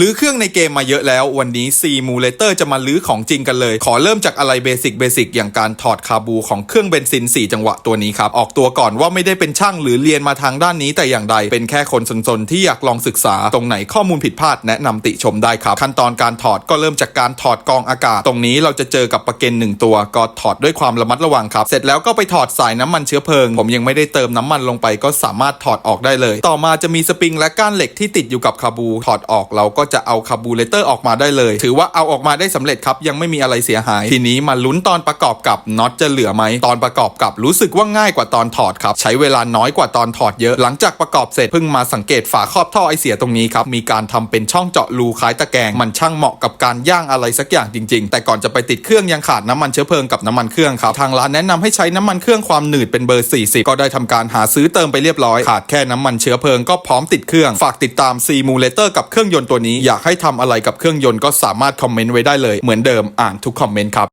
ลื้อเครื่องในเกมมาเยอะแล้ววันนี้ C Simulator จะมาลื้อของจริงกันเลย ขอเริ่มจากอะไรเบสิกเบสิกอย่างการถอดคาบูของเครื่องเบนซิน 4 จังหวะตัวนี้ครับ ออกตัวก่อนว่าไม่ได้เป็นช่างหรือเรียนมาทางด้านนี้แต่อย่างใด เป็นแค่คนสนๆ ที่อยากลองศึกษาตรงไหนข้อมูลผิดพลาดแนะนำติชมได้ครับ ขั้นตอนการถอดก็เริ่มจากการถอดกองอากาศ ตรงนี้เราจะเจอกับประเก็นหนึ่งตัว ก็ถอดด้วยความระมัดระวังครับเสร็จแล้วก็ไปถอดสายน้ำมันเชื้อเพลิง ผมยังไม่ได้เติมน้ำมันลงไป ก็สามารถถอดออกได้เลย ต่อมาจะมีสปริงและก้านเหล็กที่ติดอยู่กับคาบูถอดออกเราก็จะเอาคาบูเลเตอร์ออกมาได้เลย ถือว่าเอาออกมาได้สำเร็จครับ ยังไม่มีอะไรเสียหาย ทีนี้มาลุ้นตอนประกอบกับน็อตจะเหลือไหม ตอนประกอบกับรู้สึกว่าง่ายกว่าตอนถอดครับ ใช้เวลาน้อยกว่าตอนถอดเยอะ หลังจากประกอบเสร็จเพิ่งมาสังเกตฝาครอบท่อไอเสียตรงนี้ครับมีการทำเป็นช่องเจาะรูคล้ายตะแกรงมันช่างเหมาะกับการย่างอะไรสักอย่างจริง ๆ แต่ก่อนจะไปติดเครื่องยังขาดน้ำมันเชื้อเพลิงกับน้ำมันเครื่องครับทางร้านแนะนำให้ใช้น้ำมันเครื่องความหนืดเป็นเบอร์ 40 ก็ได้ทำการหาซื้อเติมไปเรียบร้อยขาดแค่น้ำมันเชื้อเพลิงก็พร้อมติดเครื่องฝากติดตาม Simulator กับเครื่องยนต์ตัวนี้อยากให้ทำอะไรกับเครื่องยนต์ก็สามารถคอมเมนต์ไว้ได้เลยเหมือนเดิมอ่านทุกคอมเมนต์ครับ